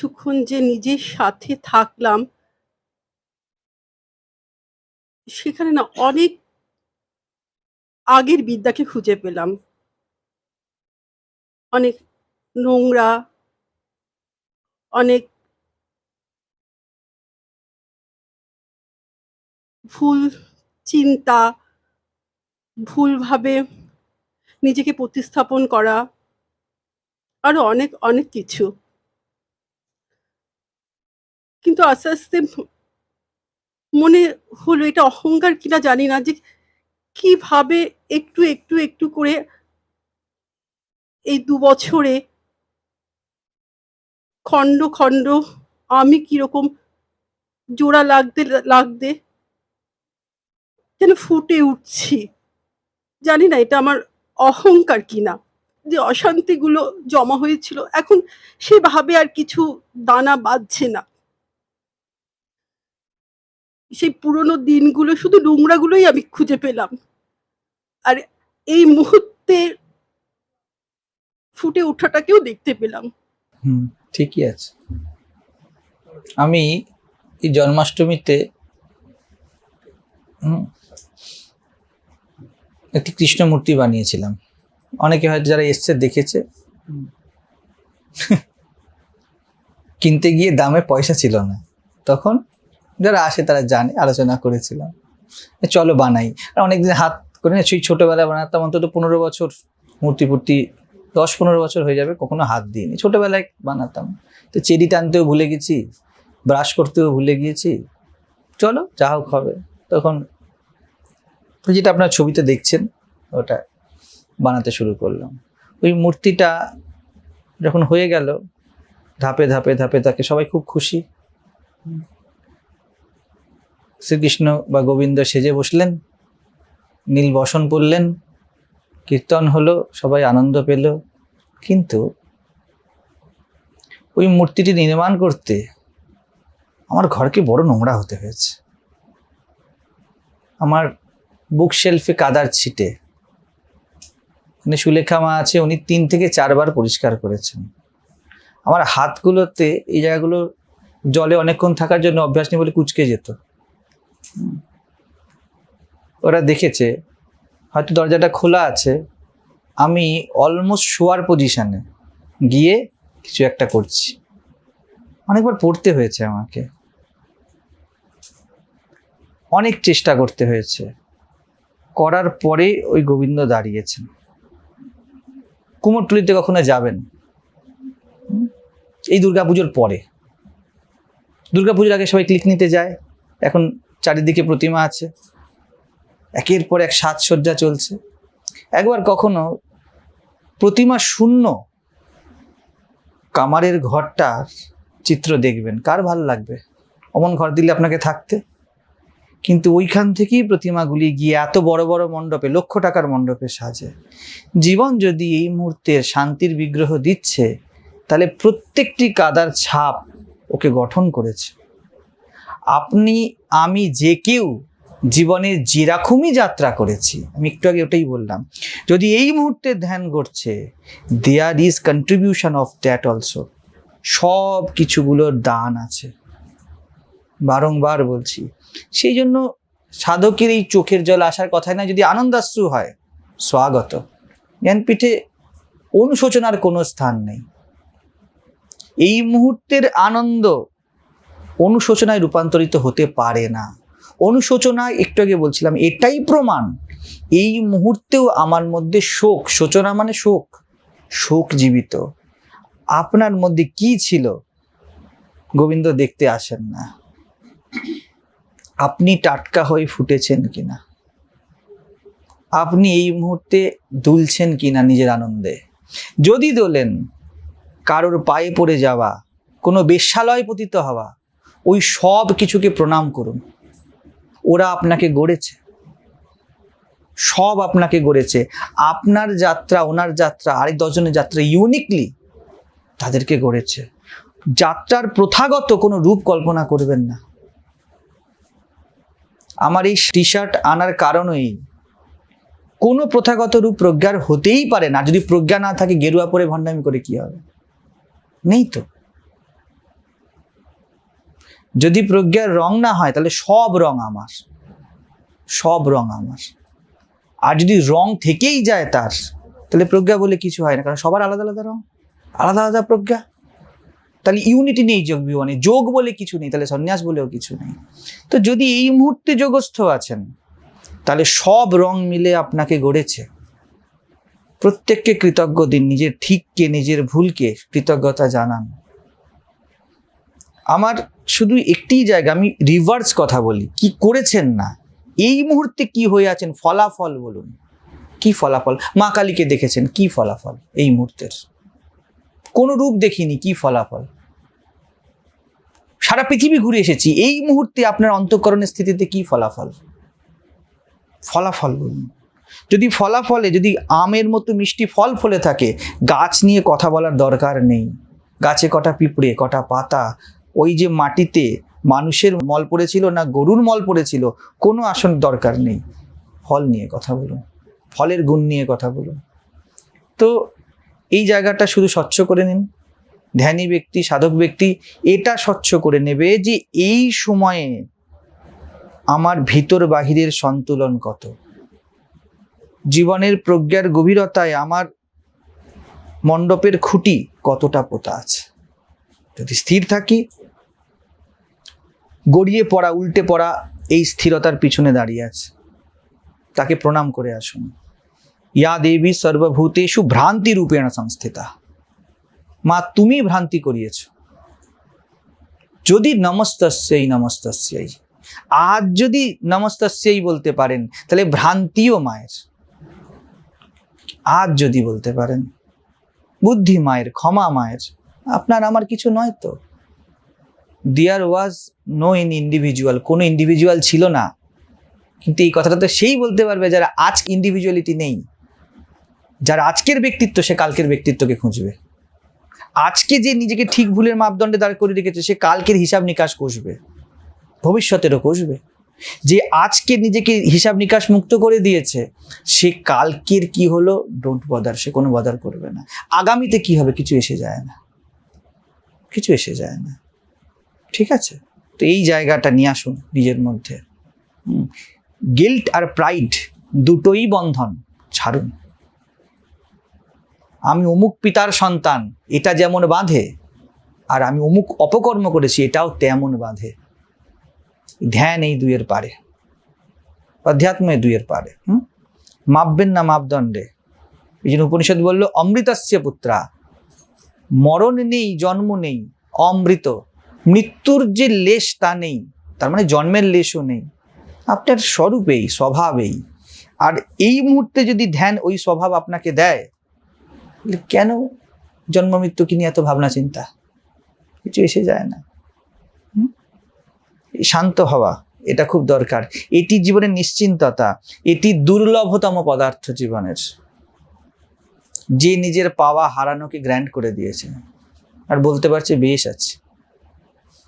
কিছুক্ষণ যে নিজের সাথে থাকলাম, সেখানে না অনেক আগের বিদ্যাকে খুঁজে পেলাম। অনেক নোংরা, অনেক ভুল চিন্তা, ভুলভাবে নিজেকে প্রতিস্থাপন করা, আরও অনেক অনেক কিছু। কিন্তু আস্তে আস্তে মনে হলো এটা অহংকার কিনা জানি না যে কীভাবে একটু একটু একটু করে এই দু বছরে খণ্ড খণ্ড আমি কীরকম জোড়া লাগতে লাগতে যেন ফুটে উঠছি। জানি না এটা আমার অহংকার কিনা। যে অশান্তিগুলো জমা হয়েছিল, এখন সেভাবে আর কিছু দানা বাঁধছে না। সেই পুরনো দিনগুলো শুধু নোংরাগুলোই আমি খুঁজে পেলাম। আর এই মুহূর্তে ফুটে ওঠাটাকেও দেখতে পেলাম। হুম ঠিকই আছে। আমি এই জন্মাষ্টমীতে হুম, একটি কৃষ্ণ মূর্তি বানিয়েছিলাম। অনেকে হয়তো যারা এসছে দেখেছে। কিনতে গিয়ে দামে পয়সা ছিল না। তখন যারা আসে তারা জানে, আলোচনা করেছিলাম। চলো বানাই। অনেকদিন হাত করে না সেই ছোটোবেলায় বানাতাম অন্তত পনেরো বছর মূর্তি ফুর্তি দশ পনেরো বছর হয়ে যাবে, কখনো হাত দিইনি। ছোটোবেলায় বানাতাম। তো চেরি টানতেও ভুলে গেছি, ব্রাশ করতেও ভুলে গিয়েছি। চলো, যা হোক হবে। তখন যেটা আপনার ছবিতে দেখছেন, ওটা বানাতে শুরু করলাম। ওই মূর্তিটা যখন হয়ে গেল, ধাপে ধাপে ধাপে তাকে সবাই খুব খুশি। শ্রীকৃষ্ণ বা গোবিন্দ সেজে বসলেন, নীল বসন পড়লেন কীর্তন হলো, সবাই আনন্দ পেল। কিন্তু ওই মূর্তিটি নির্মাণ করতে আমার ঘরকে বড় নোংরা হতে হয়েছে। আমার বুক শেলফে কাদার ছিটে। মানে সুলেখা মা আছে, উনি তিন থেকে চারবার পরিষ্কার করেছেন। আমার হাতগুলোতে এই জায়গাগুলো জলে অনেকক্ষণ থাকার জন্য অভ্যাস নেই বলে কুচকে যেত। ওরা দেখেছে, হয়তো দরজাটা খোলা আছে। আমি অলমোস্ট শোয়ার পজিশনে গিয়ে কিছু একটা করছি। অনেকবার পড়তে হয়েছে আমাকে। অনেক চেষ্টা করতে হয়েছে। করার পরে ওই গোবিন্দ দাঁড়িয়েছেন। কুমোরটুলিতে কখনো যাবেন? এই দুর্গাপুজোর পরে। দুর্গাপুজোর আগে সবাই ক্লিক নিতে যায়। এখন চারিদিকে প্রতিমা আছে। একের পর এক সাজসজ্জা চলছে। একবার কখনো প্রতিমা শূন্য কামারের ঘরটার চিত্র দেখবেন। কার ভালো লাগবে? অমন ঘর দিলে আপনাকে থাকতে। কিন্তু ওইখান থেকেই প্রতিমাগুলি গিয়ে এত বড় বড় মণ্ডপে, লক্ষ টাকার মণ্ডপে সাজে। জীবন যদি এই মুহূর্তে শান্তির বিগ্রহ দিচ্ছে, তাহলে প্রত্যেকটি কাদার ছাপ ওকে গঠন করেছে। আপনি, আমি যে কেউ জীবনের যেরকমই যাত্রা করেছি। আমি একটু আগে ওটাই বললাম। যদি এই মুহূর্তে ধ্যান করছে there is contribution of that also সব কিছুগুলোর দান আছে। বারংবার বলছি। সেই জন্য সাধকের এই চোখের জল আসার কথাই না যদি আনন্দাশ্রু হয়, স্বাগত। জ্ঞানপীঠে অনুশোচনার কোনো স্থান নেই। এই মুহূর্তের আনন্দ অনুশোচনায় রূপান্তরিত হতে পারে না। অনুশোচনায় একটু আগে বলছিলাম, এটাই প্রমাণ। এই মুহূর্তেও আমার মধ্যে শোক, শোচনা মানে শোক শোক জীবিত। আপনার মধ্যে কি ছিল? গোবিন্দ দেখতে আসেন না। আপনি টাটকা হয়ে ফুটেছেন কিনা? আপনি এই মুহূর্তে দুলছেন কিনা নিজের আনন্দে? যদি দোলেন, কারোর পায়ে পড়ে যাওয়া, কোনো বেশ্যালয় পতিত হওয়া ওই সব কিছুকে প্রণাম করুন। ওরা আপনাকে গড়েছে। সব আপনাকে গড়েছে। আপনার যাত্রা, ওনার যাত্রা, আরেক দশজনের যাত্রা ইউনিকলি তাদেরকে গড়েছে। যাত্রার প্রথাগত কোনো রূপ কল্পনা করবেন না। আমার এই টি শার্ট আনার কারণই কোনো প্রথাগত রূপ প্রজ্ঞার হতেই পারে না। যদি প্রজ্ঞা না থাকে, গেরুয়া পরে ভণ্ডামি করে কি হবে? নেই তো। যদি প্রজ্ঞার রং না হয়, তাহলে সব রং আমার। সব রং আমার। আর যদি রং থেকেই যায় তার, তাহলে প্রজ্ঞা বলে কিছু হয় না, কারণ সবার আলাদা আলাদা রং। আলাদা আলাদা প্রজ্ঞা। তাহলে ইউনিটি নেই যোগ বিবনে যোগ বলে কিছু নেই, তাহলে সন্ন্যাস বলেও কিছু নেই। তো যদি এই মুহূর্তে যোগস্থ আছেন, তাহলে সব রং মিলে আপনাকে গড়েছে। প্রত্যেককে কৃতজ্ঞ দিন, নিজের ঠিককে, নিজের ভুলকে কৃতজ্ঞতা জানান। আমার শুধু একটি জায়গা, আমি রিভার্স কথা বলি। কি করেছেন না? এই মুহূর্তে কি হয়ে আছেন? ফলাফল বলুন। কি ফলাফল? মা কালীকে দেখেছেন, কি ফলাফল এই মুহূর্তের? কোনো রূপ দেখিনি, কি ফলাফল? সারা পৃথিবী ঘুরে এসেছি, এই মুহূর্তে আপনার অন্তঃকরণের স্থিতিতে কি ফলাফল? ফলাফল বলুন। যদি ফলাফলে, যদি আমের মতো মিষ্টি ফল ফলে থাকে, গাছ নিয়ে কথা বলার দরকার নেই। গাছে কটা পিঁপড়ে, কটা পাতা ওই যে মাটিতে মানুষের মল পড়েছিল না গরুর মল পড়েছিল, কোনো আসন দরকার নেই। ফল নিয়ে কথা বলুন, ফলের গুণ নিয়ে কথা বলুন। তো এই জায়গাটা শুধু স্বচ্ছ করে নিন। ধ্যানী ব্যক্তি, সাধক ব্যক্তি এটা স্বচ্ছ করে নেবে যে এই সময়ে আমার ভিতর বাহিরের সন্তুলন কত। জীবনের প্রজ্ঞার গভীরতায় আমার মণ্ডপের খুঁটি কতটা পোতা আছে। যদি স্থির থাকি গড়িয়ে পড়া, উল্টে পড়া এই স্থিরতার পিছনে দাঁড়িয়ে আছে। তাকে প্রণাম করে আসুন। ইয়া দেবী সর্বভূতেষু ভ্রান্তি রূপেণ সংস্থিতা। মা, তুমি ভ্রান্তি করিয়েছ। যদি নমস্তস্যই নমস্তস্যই। আজ যদি নমস্তস্যই বলতে পারেন, তাহলে ভ্রান্তিও মায়ের। আজ যদি বলতে পারেন, বুদ্ধি মায়ের, ক্ষমা মায়ের। আপনার আমার কিছু নয় তো? There was no in individual কোনো ইন্ডিভিজুয়াল ছিল না। কিন্তু এই কথাটা তো সেই বলতে পারবে যারা আজ ইন্ডিভিজুয়ালিটি নেই। যার আজকের ব্যক্তিত্ব, সে কালকের ব্যক্তিত্বকে খুঁজবে। আজকে যে নিজেকে ঠিক ভুলের মাপদণ্ডে দাঁড় করে রেখেছে, সে কালকের হিসাব নিকাশ কষবে। ভবিষ্যতেরও কষবে। যে আজকে নিজেকে হিসাব নিকাশ মুক্ত করে দিয়েছে, সে কালকের কি হলো? ডোন্ট বদার সে কোনো বদার করবে না। আগামীতে কি হবে? কিছু এসে যায় না। কিছু এসে যায় না। ঠিক আছে? তো এই জায়গাটা নিয়ে আসুন নিজের মধ্যে। গিল্ট আর প্রাইড দুটোই বন্ধন, ছাড়ুন। আমি অমুক পিতার সন্তান, এটা যেমন বাঁধে, আর আমি অমুক অপকর্ম করেছি, এটাও তেমন বাঁধে। ধ্যান এই দুইয়ের পারে। অধ্যাত্ম দুইয়ের পারে। হুম? মাপবেন না মাপদণ্ডে। এই জন্য উপনিষদ বলল, অমৃতস্য পুত্রা, মরণ নেই, জন্ম নেই, অমৃত। মৃত্যুর যে লেশ তা নেই, তার মানে জন্মের লেশও নেই। আপনার স্বরূপেই, স্বভাবেই। আর এই মুহূর্তে যদি ধ্যান ওই স্বভাব আপনাকে দেয় কেন জন্ম মৃত্যুকে নিয়ে এত ভাবনা চিন্তা? কিছু এসে যায় না। শান্ত হওয়া, এটা খুব দরকার। এটি জীবনের নিশ্চিন্ততা, এটি দুর্লভতম পদার্থ জীবনের। যে নিজের পাওয়া হারানোকে গ্র্যান্ড করে দিয়েছে। আর বলতে পারছে বেশ আছে।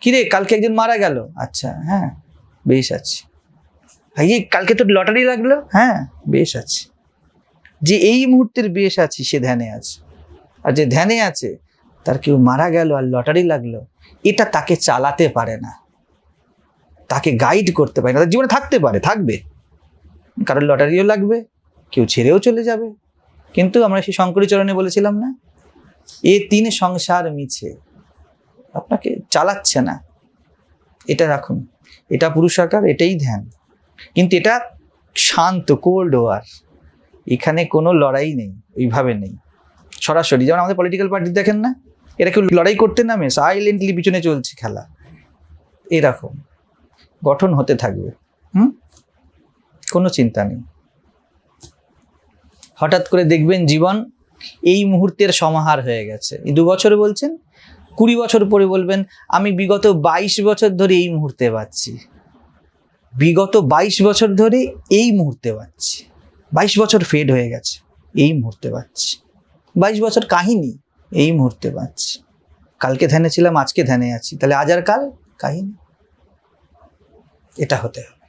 কিরে, কালকে একজন মারা গেল? আচ্ছা হ্যাঁ বেশ আছে। ভাই কালকে তো লটারি লাগল? হ্যাঁ বেশ আছে। যে এই মুহূর্তের বেশ আছি, সে ধ্যানে আছে। আর যে ধ্যানে আছে, তার কেউ মারা গেল আর লটারি লাগল, এটা তাকে চালাতে পারে না। তাকে গাইড করতে পারে না। তার জীবনে থাকতে পারে, থাকবে। কারোর লটারিও লাগবে, কেউ ছেড়েও চলে যাবে। কিন্তু আমরা সেই শঙ্করী চরণে বলেছিলাম না, এ তিন সংসার মিছে। আপনাকে চালাচ্ছে না। এটা রাখুন। এটা পুরুষাকার এটাই ধ্যান। কিন্তু এটা শান্ত কোল্ড ওয়ার এখানে কোনো লড়াই নেই, ওইভাবে নেই। সরাসরি, যেমন আমাদের পলিটিক্যাল পার্টি দেখেন না? এরা কেউ লড়াই করতে নামে সাইলেন্টলি পিছনে চলছে খেলা। এরকম গঠন হতে থাকবে। হুম? কোনো চিন্তা নেই। হঠাৎ করে দেখবেন জীবন এই মুহূর্তের সমাহার হয়ে গেছে। দু বছরে বলছেন কুড়ি বছর পরে বলবেন, আমি বিগত বাইশ বছর ধরে এই মুহূর্তে পাচ্ছি। বিগত বাইশ বছর ধরে এই মুহূর্তে পাচ্ছি। বাইশ বছর ফেড হয়ে গেছে, এই মুহূর্তে পাচ্ছি। বাইশ বছর কাহিনী, এই মুহূর্তে পাচ্ছি। কালকে ধ্যানে ছিলাম, আজকে ধ্যানে আছি। তাহলে আজ আর কাল কাহিনী। এটা হতে হবে।